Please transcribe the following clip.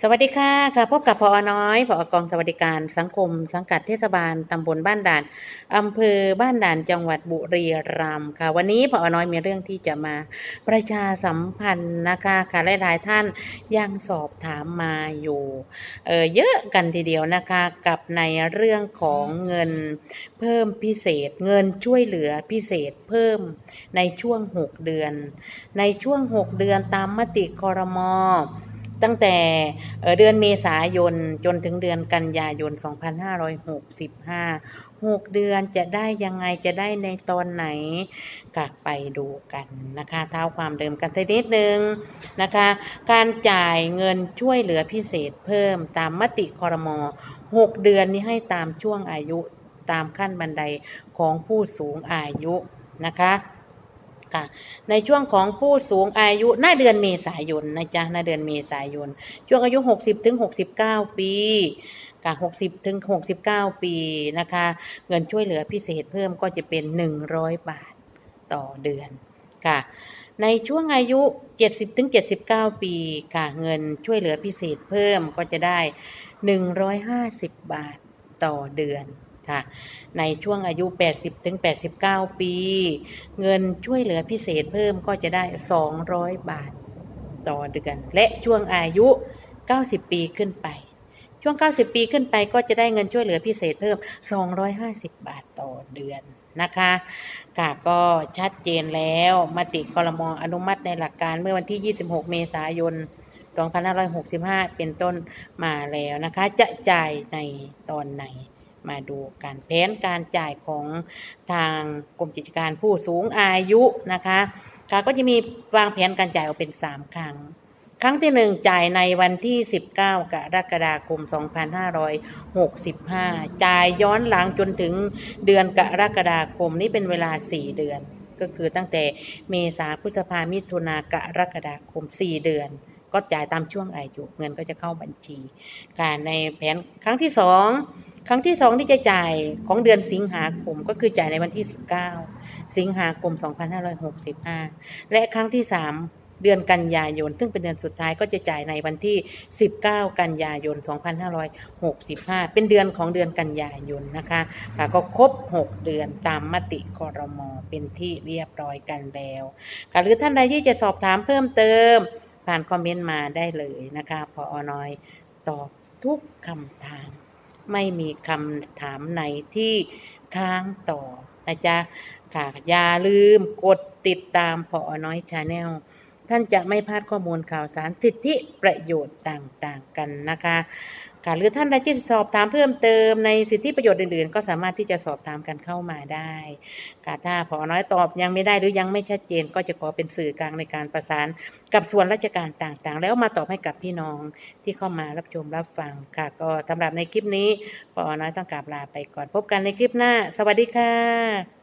สวัสดีค่ะค่ะพบกับพอน้อยพอกองสวัสดิการสังคม สังกัดเทศบาลตำบลบ้านด่านอำเภอบ้านด่านจังหวัดบุรีรัมย์ค่ะ วันนี้พอน้อยมีเรื่องที่จะมาประชาสัมพันธ์นะคะค่ะหลายๆท่านยังสอบถามมาอยู่เออเยอะกันทีเดียวนะคะกับในเรื่องของเงินเพิ่มพิเศษ เงินช่วยเหลือพิเศษเพิ่มในช่วง 6 เดือน ในช่วง 6 เดือนตามมติคอรมอ ตั้งแต่เดือนเมษายนจนถึงเดือนกันยายน 2565 6 เดือนจะได้ยังไงจะได้ในตอนไหนกลับไปดูกันนะคะ เท้าความเดิมกันสักนิดนึงนะคะ การจ่ายเงินช่วยเหลือพิเศษเพิ่มตามมติคอรมอ6 เดือนนี้ให้ตามช่วงอายุตามขั้นบันไดของผู้สูงอายุนะคะ ค่ะ ในช่วงของผู้สูงอายุหน้าเดือนเมษายนนะจ๊ะหน้าเดือนเมษายน ช่วงอายุ 60ถึง69 ปีค่ะ60ถึง69 ปีนะคะ เงินช่วยเหลือพิเศษเพิ่มก็จะเป็น 100 บาทต่อเดือนค่ะ ในช่วงอายุ 70ถึง79 ปีค่ะ เงินช่วยเหลือพิเศษเพิ่มก็จะได้ 150 บาทต่อเดือน ค่ะ ในช่วงอายุ 80ถึง89 ปี เงินช่วยเหลือพิเศษเพิ่มก็จะได้ 200 บาทต่อเดือน และช่วงอายุ 90 ปีขึ้นไป ช่วง 90 ปีขึ้นไปก็จะได้เงินช่วยเหลือพิเศษเพิ่ม 250 บาทต่อเดือนนะคะกาก็ชัดเจนแล้วมติคอรมออนุมัติในหลักการเมื่อวันที่ 26 เมษายน 2565 เป็นต้นมาแล้วนะคะ จะจ่ายในตอนไหน มาดูการแผนการจ่ายของทางกรมกิจการผู้สูงอายุนะคะค่ะก็จะมีวางแผนการจ่ายออกเป็น 3 ครั้ง ครั้งที่ 1 จ่ายในวันที่ 19 กรกฎาคม 2565 จ่ายย้อนหลังจนถึงเดือนกรกฎาคมนี่เป็นเวลา 4 เดือน ก็คือตั้งแต่เมษาพฤษภามิถุนากรกฎาคม 4 เดือนก็จ่ายตามช่วงอายุเงินก็จะเข้าบัญชี การในแผนครั้งที่สอง ครั้งที่สองที่จะจ่ายของเดือนสิงหาคมก็คือจ่ายในวันที่ 19 สิงหาคม 2565 และครั้งที่3เดือนกันยายน ซึ่งเป็นเดือนสุดท้ายก็จะจ่ายในวันที่ 19 กันยายน 2565 เป็นเดือนของเดือนกันยายนนะคะค่ะก็ครบ 6 เดือนตามมติคอรมอเป็นที่เรียบร้อยกันแล้วค่ะหรือท่านใดที่จะสอบถามเพิ่มเติม ผ่านคอมเมนต์มาได้เลยนะคะพออน้อยตอบทุกคำถาม ไม่มีคำถามไหนที่ค้างต่อนะจ๊ะค่ะอย่าลืมกดติดตามพอน้อยชาแนลท่านจะไม่พลาดข้อมูลข่าวสารสิทธิประโยชน์ต่างๆกันนะคะ ค่ะหรือท่านใดที่สอบถามเพิ่มเติมในสิทธิประโยชน์อื่นๆ ก็สามารถที่จะสอบถามกันเข้ามาได้ค่ะถ้าพอน้อยตอบยังไม่ได้หรือยังไม่ชัดเจน ก็จะขอเป็นสื่อกลางในการประสานกับส่วนราชการต่างๆ แล้วมาตอบให้กับพี่น้องที่เข้ามารับชมรับฟังค่ะ ก็สำหรับในคลิปนี้ปอน้อยต้องกราบลาไปก่อนพบกันในคลิปหน้า สวัสดีค่ะ